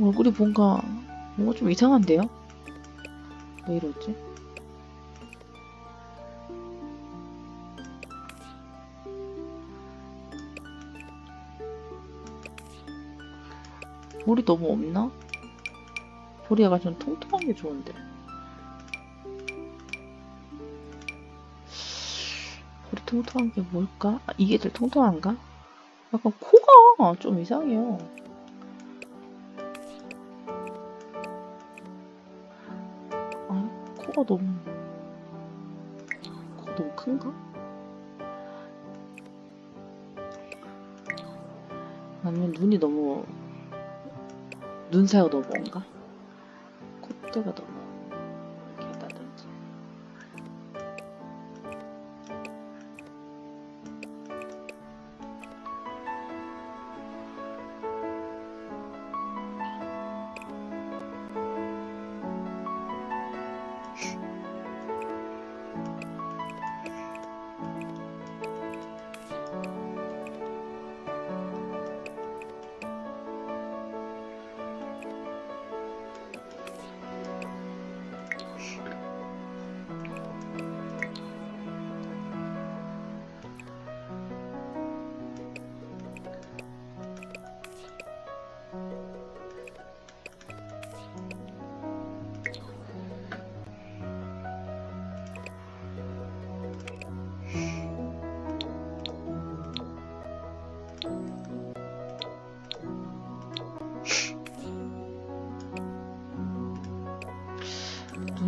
얼굴이 뭔가 뭔가 좀 이상한데요? 왜 이러지? 볼이 너무 없나? 볼이 약간 좀 통통한 게 좋은데. 통통한 게 뭘까? 아, 이게 제일 통통한가? 약간 코가 좀 이상해요. 아, 코가 너무 코가 너무 큰가? 아니면 눈이 너무 눈 사이가 너무 먼가? 콧대가 너무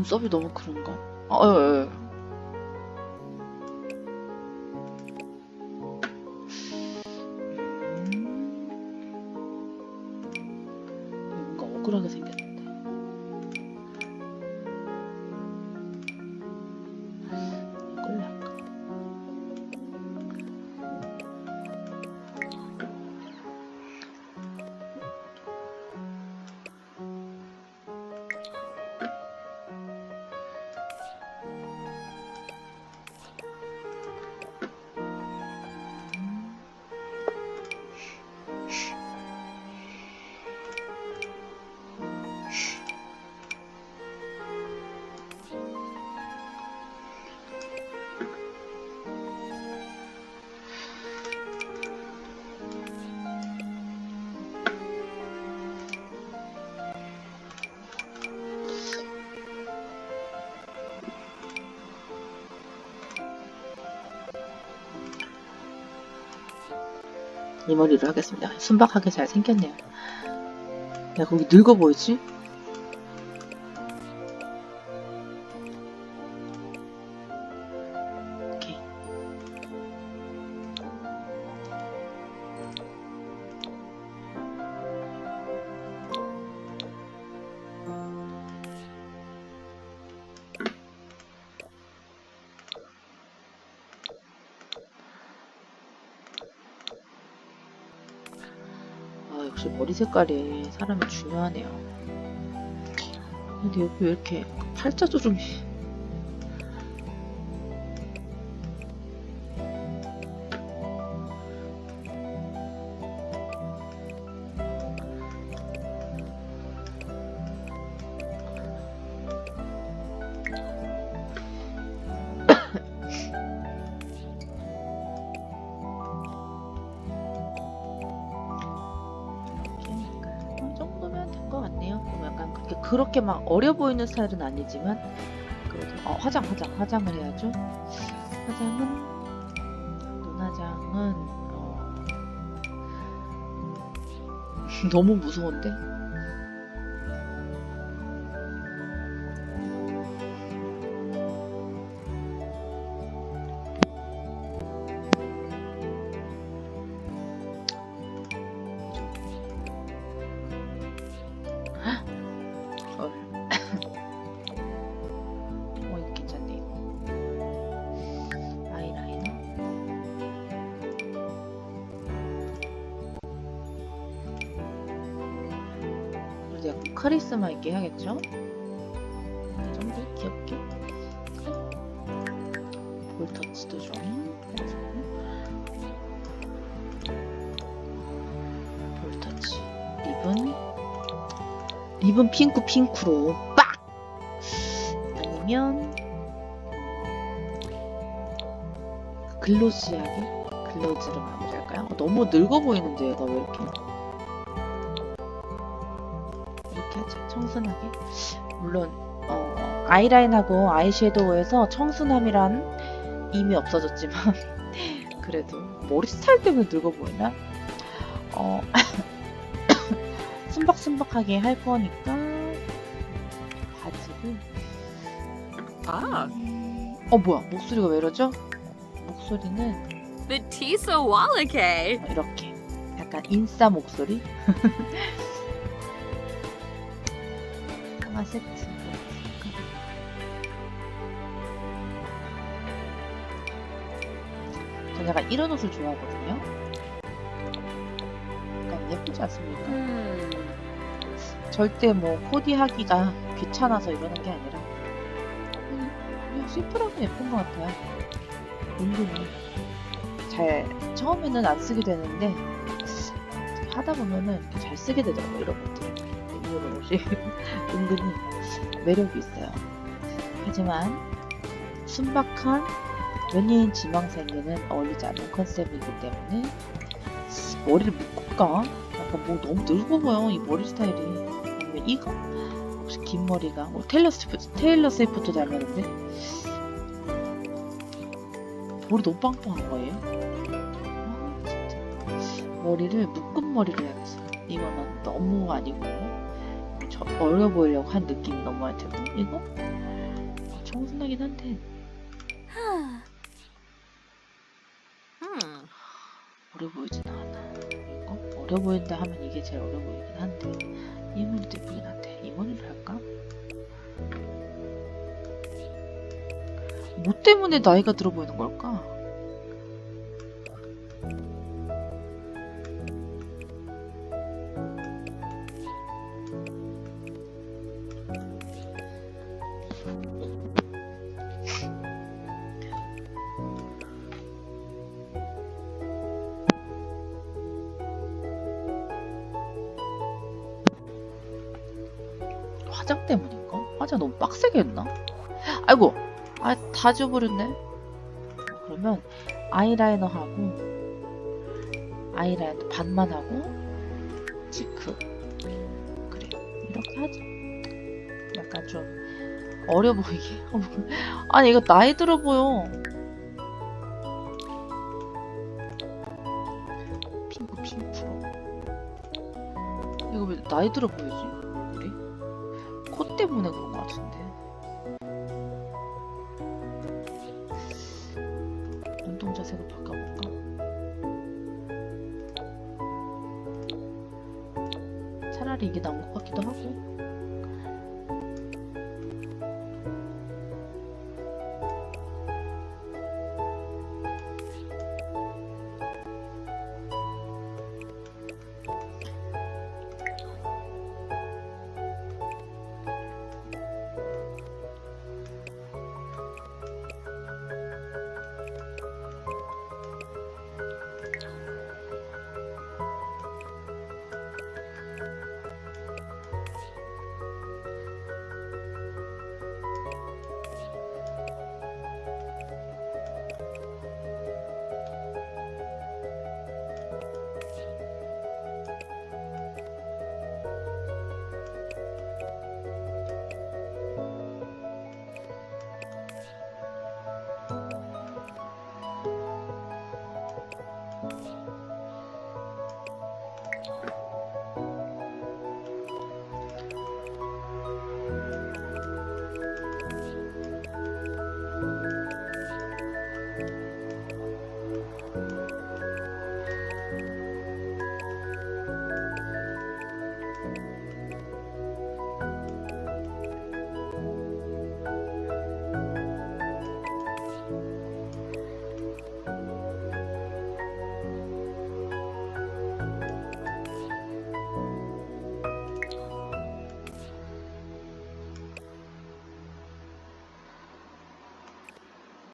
눈썹이 너무 그런가? 아, 예, 예. 이 머리로 하겠습니다. 순박하게 잘 생겼네요. 야, 거기 늙어 보이지? 역시 머리 색깔이 사람이 중요하네요. 근데 여기 왜 이렇게 팔자주름이. 그렇게 막 어려 보이는 스타일은 아니지만 그래도 어, 화장 화장 화장을 해야죠. 화장은 눈화장은 어, 너무 무서운데 카리스마 있게 해야겠죠? 이 정도 귀엽게. 볼터치도 좀 볼터치. 리븐 리븐 핑크 핑크로. 빡! 아니면 글로시하게 글로즈로 마무리할까요? 어, 너무 늙어 보이는데 얘가 왜 이렇게 이렇게 하자 청순하게 물론 어, 아이라인하고 아이섀도우에서 청순함이란 이미 없어졌지만 그래도 머리 스타일 때문에 늙어 보이나? 어 순박순박하게 할 거니까 바지를 Ah, 어 뭐야 목소리가 왜 이러죠? 목소리는 Batista Wallake. 이렇게 약간 인싸 목소리 하나 세트 전 약간 이런 옷을 좋아하거든요. 약간 예쁘지 않습니까? Hmm. 절대 뭐 코디하기가 귀찮아서 이러는 게 아니라 그냥, 심플하고 예쁜 것 같아요. 은근히 잘 처음에는 안 쓰게 되는데 하다 보면은 잘 쓰게 되더라고요 이런 것들 옷이 은근히 매력이 있어요. 하지만 순박한 연예인 지망생에는 어울리지 않는 컨셉이기 때문에 머리를 묶을까? 약간 뭐 너무 늙어 보여 이 머리 스타일이. 아니면 이거? 혹시 긴 머리가? 뭐 테일러 스위프트 테일러 스위프트 닮았는데? 머리 너무 빵빵한 거예요? 아 진짜. 머리를 묶은 머리를 해야겠어 이거는 너무 아니고. 저 어려 보이려고 한 느낌이 너무 할 테고 이거? 청순하긴 한데. 어려 보이진 않아. 이거? 어려 보인다 하면 이게 제일 어려 보이긴 한데. 이모니도 예쁘긴 한데. 이모니를 할까? 뭐 때문에 나이가 들어 보이는 걸까? 화장 때문인가? 화장 너무 빡세게 했나? 아이고, 아, 다 지워버렸네. 그러면 아이라이너 하고, 아이라이너 반만 하고, 치크. 그래, 이렇게 하자. 약간 좀 어려 보이게. 아니, 이거 나이 들어 보여. 핑크, 핑크로. 이거 왜 나이 들어 보이지? 우리? 코 때문에 그런 것 같은데. 운동 자세로 바꿔볼까? 차라리 이게 나은 것 같기도 하고.